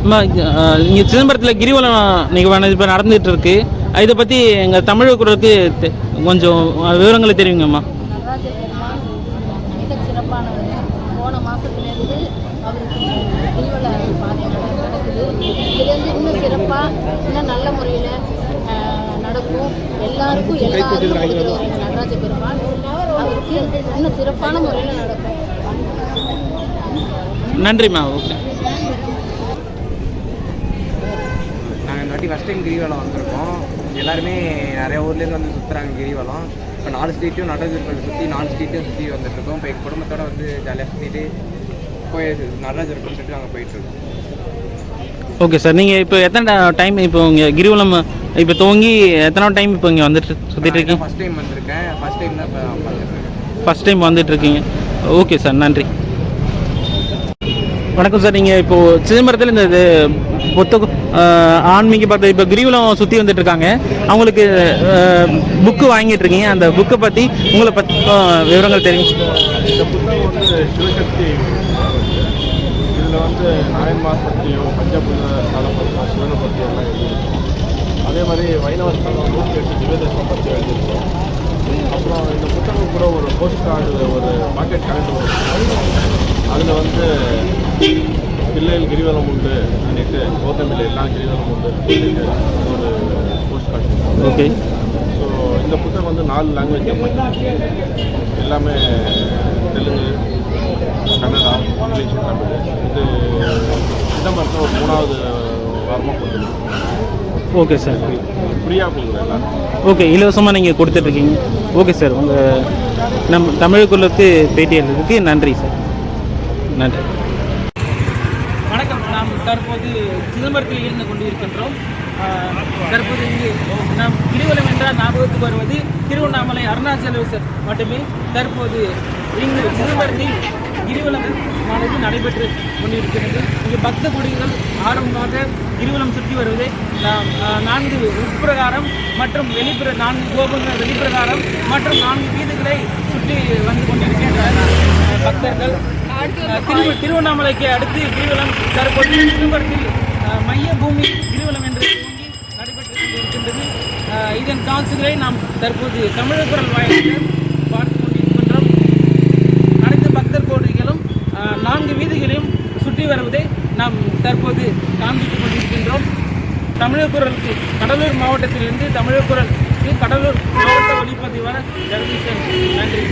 அம்மா இங்கே சிதம்பரத்தில் கிரிவலம் நிகழ்வானது இப்போ நடந்துகிட்டு இருக்கு இதை பற்றி எங்கள் தமிழர்களுக்கு தெ- கொஞ்சம் விவரங்களை தெரியுங்கம்மா போன மாதத்துலேருந்து அவருக்கு கிரிவல பாதை நடக்குது. இதுலேருந்து இன்னும் சிறப்பாக இன்னும் நல்ல முறையில் எல்லாருக்கும் எல்லாருக்கும் நடராஜ பெருமாள். அவருக்கு இன்னும் சிறப்பான முறையில் நடக்கும். நன்றிம்மா ஓகே. நாங்கள் இந்த வாட்டி ஃபஸ்ட் டைம் கிரிவலம் வந்திருக்கோம். எல்லாருமே நிறைய ஊர்லேருந்து வந்து சுற்றுறாங்க கிரிவலம். இப்போ நாலு ஸ்ட்ரீட்டையும் நடராஜர் கோயில் சுற்றி நாலு ஸ்ட்ரீட்டையும் சுற்றி வந்துட்டுருக்கோம் இப்போ எங்கள் குடும்பத்தோட வந்து ஜாலியாக சுற்றிட்டு போய் நடராஜர் கோயில் சுற்றி நாங்கள் போயிட்டுருக்கோம் ஓகே சார் நீங்கள் இப்போ எத்தனை டைம் இப்போ இங்கே கிரிவலம் இப்போ துவங்கி எத்தனை டைம் இப்போ இங்கே வந்துட்டு சுற்றிட்டு இருக்கீங்க? ஃபஸ்ட் டைம் வந்திருக்கேன். ஃபஸ்ட் டைம் தான் ஃபஸ்ட் டைம் வந்துட்டு இருக்கீங்க ஓகே சார் நன்றி. வணக்கம் சார் நீங்கள் இப்போது சிதம்பரத்தில் இந்த இது புத்தகம் ஆன்மீக பார்த்து இப்போ கிரிவலம் சுற்றி வந்துட்டு இருக்காங்க அவங்களுக்கு புக்கு வாங்கிட்டு இருக்கீங்க அந்த புக்கை பற்றி உங்களை பற்றி விவரங்கள் தெரியும் இந்த புத்தகம் வந்து சிவசக்தி இதில் வந்து நாயன்மார் பற்றியும் பஞ்சபுத ஸ்தலம் பற்றியும் சிவனை பற்றி எல்லாம் அதே மாதிரி வைணவ ஸ்தலம் நூற்றி எட்டு திவ்யதர்சனம் பற்றி எழுதியிருக்கோம். அப்புறம் இந்த புத்தகம் கூட ஒரு போஸ்ட் கார்டு ஒரு பாக்கெட் வரும். அதில் வந்து பிள்ளைகள் கிரிவலம் உண்டு அப்படின்ட்டு கோத்தமில்ல எல்லாம் கிரிவலம் உண்டு சொல்லிட்டு ஒரு போஸ்ட் கார்டு ஓகே ஸோ இந்த புத்தகம் வந்து நாலு லாங்குவேஜ் எல்லாமே தெலுங்கு கன்னடா இங்கிலீஷ் தமிழ். இது சிதம்பரத்தில் ஒரு மூணாவது வாரமாக கொடுத்துருக்கோம் ஓகே சார். ஃப்ரீயாக கொடுக்குறேன் ஓகே இலவசமாக நீங்கள் கொடுத்துட்ருக்கீங்க. ஓகே சார் உங்கள் நம் தமிழுக்குள்ளத்து பேட்டி எடுத்ததுக்கு நன்றி சார். நன்றி. வணக்கம். நாம் தற்போது சிதம்பரத்தில் இருந்து கொண்டிருக்கின்றோம். தற்போது இங்கு நாம் கிரிவலம் என்றால் ஞாபகத்துக்கு வருவது திருவண்ணாமலை அருணாச்சலேஸ்வர் மட்டுமே. தற்போது இங்கு சிதம்பரத்தில் கிரிவலம் ஆனது நடைபெற்று கொண்டிருக்கிறது. இங்கு பக்த கொடிகள் ஆரம்பமாக கிரிவலம் சுற்றி வருவதை நான்கு உட்பிரகாரம் மற்றும் வெளிப்புற நான்கு கோபுரங்கள் வெளிப்பிரகாரம் மற்றும் நான்கு வீடுகளை சுற்றி வந்து கொண்டிருக்கின்ற பக்தர்கள் திரு திருவண்ணாமலைக்கு அடுத்து கிரிவலம் தற்போது திரும்பத்தில் மைய பூமி கிரிவலம் என்று துவங்கி நடைபெற்று கொண்டிருக்கின்றது. இதன் காட்சிகளை நாம் தற்போது தமிழர் குரல் வாயிலாக பார்த்து கொண்டிருக்கின்றோம் அனைத்து பக்தர் கோடிகளும் ஆஹ், நான்கு வீதிகளையும் சுற்றி வருவதை நாம் தற்போது காண்பித்துக் கொண்டிருக்கின்றோம். தமிழர் குரலுக்கு கடலூர் மாவட்டத்திலிருந்து தமிழர் குரலுக்கு கடலூர் மாவட்ட ஒளிப்பதிவாளர் ஜெகதீசன் நன்றி.